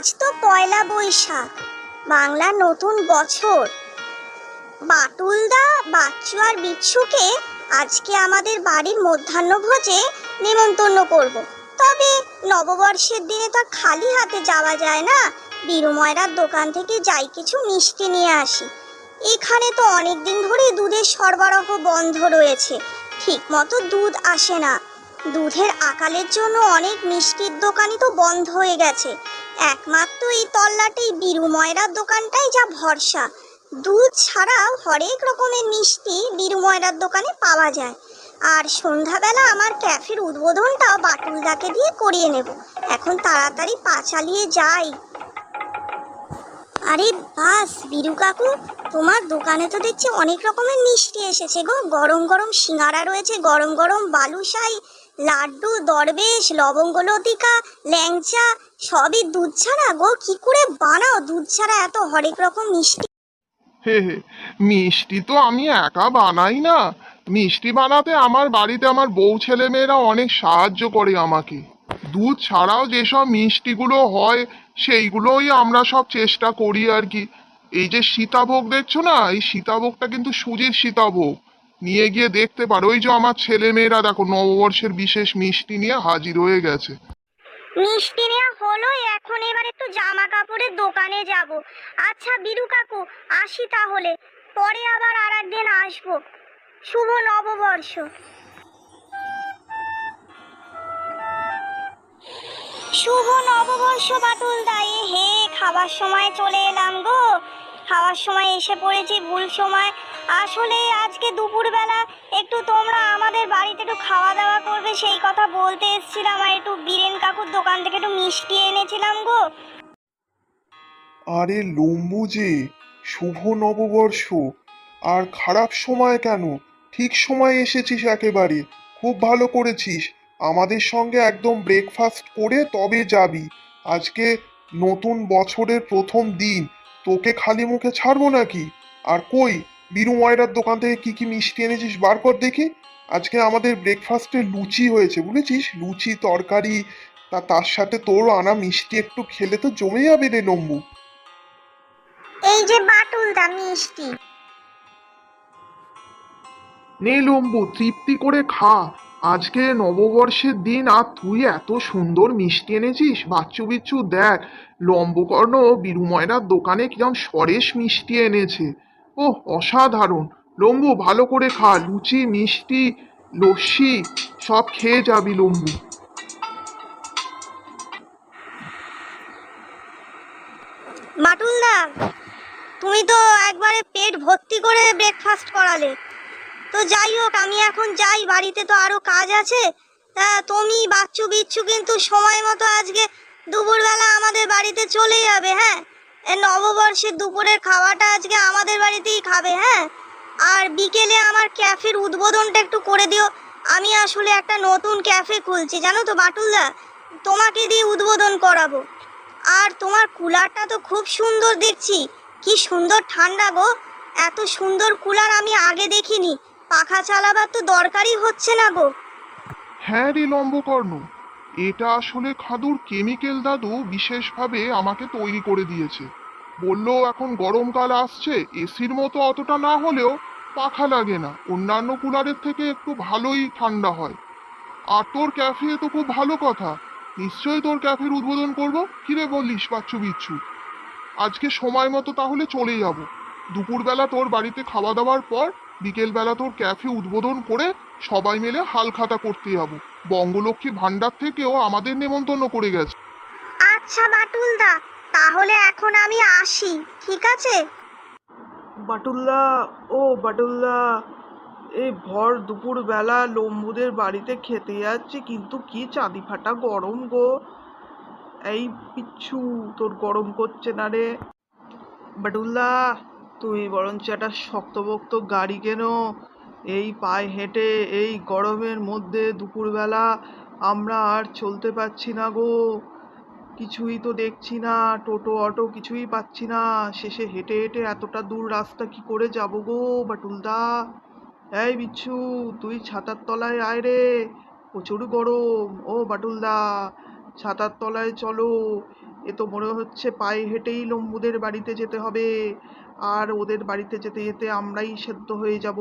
আজ তো পয়লা বৈশাখ। বাংলার নতুন বছর। বাটুলদা বাচ্চু আর বিচ্ছুকে আজকে আমাদের বাড়ির মধ্যাহ্নভোজে নেমন্তন্ন করব। তবে নববর্ষের দিনে তো খালি হাতে যাওয়া যায় না। বীরময়রার দোকান থেকে যাই কিছু মিষ্টি নিয়ে আসি। এখানে তো অনেক দিন ধরেই দুধের সরবরাহ বন্ধ রয়েছে। ঠিক মতো দুধ আসে না। দুধের আকালের জন্য অনেক মিষ্টির দোকানই তো বন্ধ হয়ে গেছে। একমাত্র এই তল্লাটেই বীরু ময়রার দোকানটাই যা ভরসা। দুধ ছাড়াও হরেক রকমের মিষ্টি বীরু ময়রার দোকানে পাওয়া যায়। আর সন্ধ্যাবেলা আমার ক্যাফের উদ্বোধনটাও বাটুলদাকে দিয়ে করিয়ে নেব। এখন তাড়াতাড়ি পা চালিয়ে যাই। আরে বাস, বীরু কাকু, তোমার দোকানে তো দেখছি অনেক রকমের মিষ্টি এসেছে গো। গরম গরম সিঙ্গারা রয়েছে, গরম গরম বালুশাই লাড্ডু, দরবেশ, লবঙ্গ লতিকা, ল্যাংচা, সবই দুধ ছাড়া? গো, কি করে বানাও দুধ ছাড়া এত হরেক রকম মিষ্টি? হে হে, মিষ্টি তো আমি একা বানাই না। মিষ্টি বানাতে আমার বাড়িতে আমার বউ ছেলে মেয়েরা অনেক সাহায্য করে আমাকে। দুধ ছাড়াও যেসব মিষ্টিগুলো হয়, সেইগুলোই আমরা সব চেষ্টা করি আর কি। এই যে সীতাভোগ দেখছ না? এই সীতাভোগটা কিন্তু সুজির সীতাভোগ। নিয়ে গিয়ে দেখতে পারো। ওই যে আমার ছেলে মেয়েরা, দেখো, নববর্ষের বিশেষ মিষ্টি নিয়ে হাজির হয়ে গেছে। মিষ্টি নেওয়া হলো এখন এবার একটু জামা কাপড়ের দোকানে যাব। আচ্ছা বিরু কাকু, আসি তাহলে। পরে আবার আর একদিন আসব। শুভ নববর্ষ। শুভ নববর্ষ বাটুল দায়ে হে, খাবার সময় চলে এলাম গো। খাওয়ার সময় এসে পড়েছি, ভুল সময় আসলে আজকে দুপুরবেলা একটু তোমরা আমাদের বাড়িতে একটু খাওয়া দাওয়া করবে, সেই কথা বলতে এসেছিলাম আর একটু বীরেন কাকুর দোকান থেকে একটু মিষ্টি এনেছিলাম গো। আরে লম্বু শুভ নববর্ষ, আর খারাপ সময় কেন? ঠিক সময় এসেছিস একেবারে, খুব ভালো করেছিস। আমাদের সঙ্গে একদম ব্রেকফাস্ট করে তবে যাবি। আজকে নতুন বছরের প্রথম দিন, তোকে খালি মুখে ছাড়বো নাকি? আর কই বীরু ময়রার দোকান থেকে কি কি মিষ্টি এনেছিস বার কর দেখি। আজকে আমাদের ব্রেকফাস্টে লুচি হয়েছে বুঝেছিস? লুচি তরকারি তা তার সাথে তোর আনা মিষ্টি একটু খেলে তো জমে যাবে রে লম্বু এই যে বাটুল দা মিষ্টি। নে লম্বু তৃপ্তি করে খা। আজকে নববর্ষের দিন আর তুই এত সুন্দর মিষ্টি এনেছিস? বাচ্চু বিচ্ছু দেখ লম্বকর্ণ বীরুময়রার দোকানে কিরম সরেশ মিষ্টি এনেছে। ও অসাধারণ। লম্বু, ভালো করে খা। লুচি, মিষ্টি, লস্যি, সব খেয়ে যাবি লম্বু। বাটুল দা, তুমি তো একবারে পেট ভর্তি করে ব্রেকফাস্ট করালে। তো যাই হোক, আমি এখন যাই। বাড়িতে তো আরও কাজ আছে। তা তুমি বাচ্চু বিচ্ছু কিন্তু সময় মতো আজকে দুপুরবেলা আমাদের বাড়িতে চলে যাবে হ্যাঁ? নববর্ষের দুপুরের খাওয়াটা আজকে আমাদের বাড়িতেই খাবে হ্যাঁ? আর বিকেলে আমার ক্যাফের উদ্বোধনটা একটু করে দিও। আমি আসলে একটা নতুন ক্যাফে খুলছি, জানো তো বাটুলদা? তোমাকে দিয়ে উদ্বোধন করাবো। আর তোমার কুলারটা তো খুব সুন্দর দেখছি। কি সুন্দর ঠান্ডা গো। এত সুন্দর কুলার আমি আগে দেখিনি। পাখা চালাবার তো দরকারই হচ্ছে না গো। হ্যাঁ রে লম্বকর্ণ এটা আসলে খাদুর কেমিক্যাল দাদু বিশেষভাবে আমাকে তৈরি করে দিয়েছে। বলল, এখন গরমকাল আসছে, এসির মতো অতটা না হলেও পাখা লাগে না, অন্যান্য কুলারের থেকে একটু ভালোই ঠান্ডা হয়। আর তোর ক্যাফে তো খুব ভালো কথা, নিশ্চয়ই তোর ক্যাফের উদ্বোধন করব? কিরে বললিস বাচ্চু বিচ্ছু? আজকে সময় মতো তাহলে চলে যাব। দুপুরবেলা তোর বাড়িতে খাওয়া দাওয়ার পর বিকেলবেলা তোর ক্যাফে উদ্বোধন করে সবাই মিলে হালখাতা করতে যাব। বঙ্গলক্ষ্মী ভাণ্ডার থেকেও আমাদের নেমন্তন্ন করে গেছে। আচ্ছা বাটুলদা তাহলে এখন আমি আসি ঠিক আছে? বাটুল্লা ও বাটুল্লা এই ভর দুপুর বেলা লম্বুদের বাড়িতে খেতে যাচ্ছি কিন্তু কি চাঁদি ফাটা গরম গো। এই পিচ্ছু তোর গরম করছে না রে। বাটুল্লা তুমি বরঞ্চ একটা শক্তপোক্ত গাড়ি কেনো। এই পায়ে হেঁটে, এই গরমের মধ্যে দুপুরবেলা আমরা আর চলতে পারছি না গো। কিছুই তো দেখছি না, টোটো, অটো কিছুই পাচ্ছি না। শেষে হেঁটে হেঁটে এতটা দূর রাস্তা কি করে যাব গো বাটুলদা? এই বিচ্ছু, তুই ছাতার তলায় আয় রে। প্রচুর গরম। ও বাটুলদা, ছাতার তলায় চলো। এ তো মনে হচ্ছে পায়ে হেঁটেই লম্বুদের বাড়িতে যেতে হবে। আর ওদের বাড়িতে যেতে যেতে আমরাই সেদ্ধ হয়ে যাব।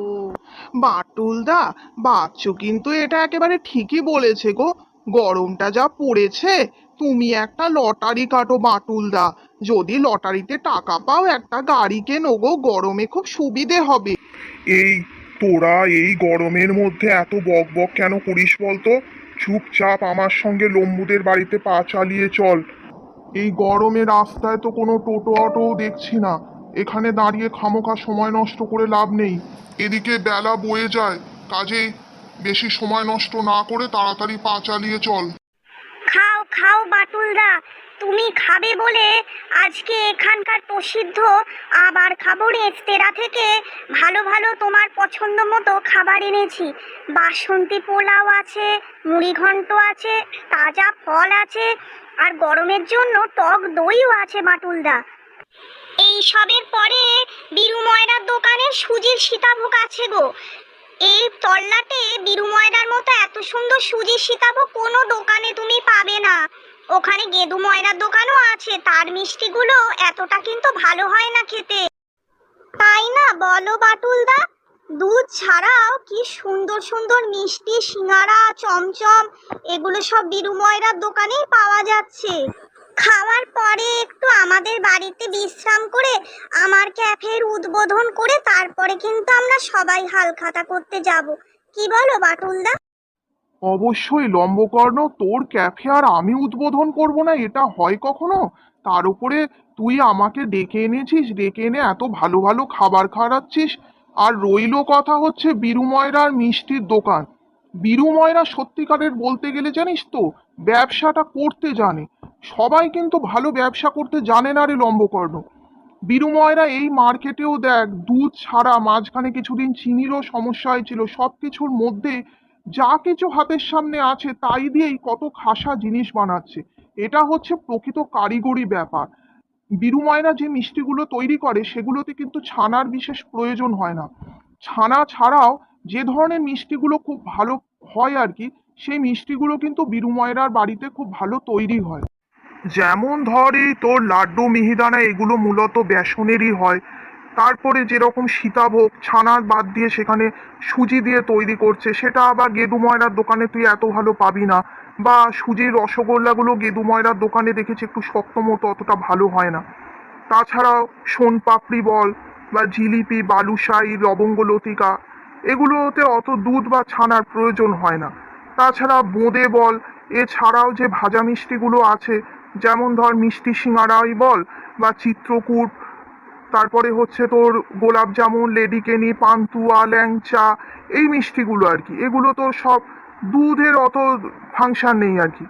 বাটুলদা বাচ্চু কিন্তু এটা একেবারে ঠিকই বলেছে গো। গরমটা যা পড়েছে, তুমি একটা লটারি কাটো বাটুলদা যদি লটারিতে টাকা পাও, একটা গাড়ি কেনো গো, গরমে খুব সুবিধে হবে। এই তোরা এই গরমের মধ্যে এত বক বক কেন করিস বলতো? চুপচাপ আমার সঙ্গে লম্বুদের বাড়িতে পা চালিয়ে চল। এই গরমে রাস্তায় তো কোনো টোটো অটোও দেখছি না। এখানে দাঁড়িয়ে খামোখা সময় নষ্ট করে লাভ নেই। এদিকে বেলা বয়ে যায় কাজে বেশি সময় নষ্ট না করে তাড়াতাড়ি পা চালিয়ে চল। খাও খাও বাটুলদা। তুমি খাবে বলে আজকে এখানকার প্রসিদ্ধ আবার খাব রেস্তেরা থেকে ভালো ভালো তোমার পছন্দ মতো খাবার এনেছি। বাসন্তী পোলাও আছে, মুড়ি ঘন্ট আছে, তাজা ফল আছে, আর গরমের জন্য টক দইও আছে মাটুলদা। এই সবের পরে বিরু ময়রার দোকানে সুজির সীতাভোগ আছে গো। এই তল্লাটে বিরু ময়রার মতো এত সুন্দর সুজির সীতাভোগ কোনো দোকানে তুমি পাবে না। ওখানে গেদু ময়রার দোকানও আছে। তার মিষ্টিগুলো এতটা কিন্তু ভালো হয় না খেতে। তাই না বলো বাটুলদা? দুধ ছাড়াও কি সুন্দর সুন্দর মিষ্টি, সিঙ্গারা, চমচম, এগুলো সব বিরু ময়রার দোকানেই পাওয়া যাচ্ছে। খাওয়ার পরে একটু আমাদের বাড়িতে বিশ্রাম করে আমার ক্যাফের উদ্বোধন করে তারপরে কিন্তু আমরা সবাই হালখাতা করতে যাব। কি বলো বাটুলদা? অবশ্যই লম্বকর্ণ, তোর ক্যাফে আর আমি উদ্বোধন করব না, এটা হয় কখনো? তার উপরে তুই আমাকে ডেকে এনেছিস, ডেকে এনে এত ভালো ভালো খাবার খাওয়াচ্ছিস। আর রইল কথা হচ্ছে বীরু ময়রার মিষ্টির দোকান। বীরু ময়রা সত্যিকারের বলতে গেলে জানিস তো, ব্যবসাটা করতে জানে। সবাই কিন্তু ভালো ব্যবসা করতে জানে না রে লম্বকর্ণ। বীরু ময়রা এই মার্কেটেও দেখ, দুধ ছাড়া মাঝখানে কিছুদিন চিনিরও সমস্যা হয়েছিল সব কিছুর মধ্যে যা কিছু হাতের সামনে আছে তাই দিয়েই কত খাসা জিনিস বানাচ্ছে। এটা হচ্ছে প্রকৃত কারিগরি ব্যাপার। বীরু ময়না যে মিষ্টিগুলো তৈরি করে, সেগুলোতে কিন্তু ছানার বিশেষ প্রয়োজন হয় না। ছানা ছাড়াও যে ধরনের মিষ্টিগুলো খুব ভালো হয় আর কি, সেই মিষ্টিগুলো কিন্তু বীরু ময়রার বাড়িতে খুব ভালো তৈরি হয়। যেমন ধর এই তোর লাড্ডু মিহিদানা, এগুলো মূলত বেসনেরই হয়। তারপরে যেরকম সীতাভোগ, ছানার বাদ দিয়ে সেখানে সুজি দিয়ে তৈরি করছে, সেটা আবার গেদু ময়রার দোকানে তুই এত ভালো পাবি না। বা সুজির রসগোল্লাগুলো গেদু ময়রার দোকানে দেখেছি একটু শক্ত মতো, অতটা ভালো হয় না। তাছাড়াও সোন পাপড়ি বল বা জিলিপি বালুশাহী লবঙ্গ লতিকা, এগুলোতে অত দুধ বা ছানার প্রয়োজন হয় না। তাছাড়া বোঁদে বল, এছাড়াও যে ভাজা মিষ্টিগুলো আছে, যেমন ধর মিষ্টি সিঙ্গারাই বল বা চিত্রকূট তারপরে হচ্ছে তোর গোলাপ জামুন লেডিকেনি পান্তুয়া, ল্যাংচা, এই মিষ্টিগুলো আর কি। এগুলো তো সব দুধের অত ফাংশন নেই আর কি।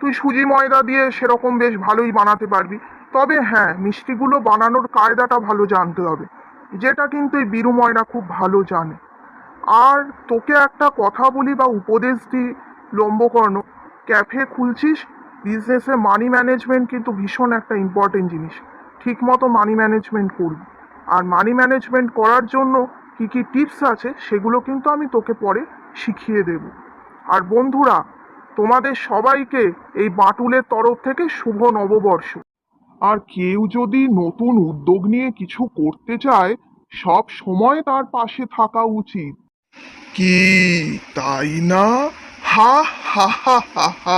তুই সুজি ময়দা দিয়ে সেরকম বেশ ভালোই বানাতে পারবি। তবে হ্যাঁ মিষ্টিগুলো বানানোর কায়দাটা ভালো জানতে হবে। যেটা কিন্তু এই বিরু ময়রা খুব ভালো জানে। আর তোকে একটা কথা বলি বা উপদেশ দিই, লম্বকর্ণ ক্যাফে খুলছিস বিজনেসে মানি ম্যানেজমেন্ট কিন্তু ভীষণ একটা ইম্পর্টেন্ট জিনিস। ঠিকমতো মানি ম্যানেজমেন্ট করবি আর মানি ম্যানেজমেন্ট করার জন্য কি কি টিপস আছে সেগুলো কিন্তু আমি তোকে পরে শিখিয়ে দেব। আর বন্ধুরা, তোমাদের সবাইকে এই বাটুলের তরফ থেকে শুভ নববর্ষ। আর কেউ যদি নতুন উদ্যোগ নিয়ে কিছু করতে চায়, সব সময় তার পাশে থাকা উচিত। কি? তাই না? হা হা হা হা।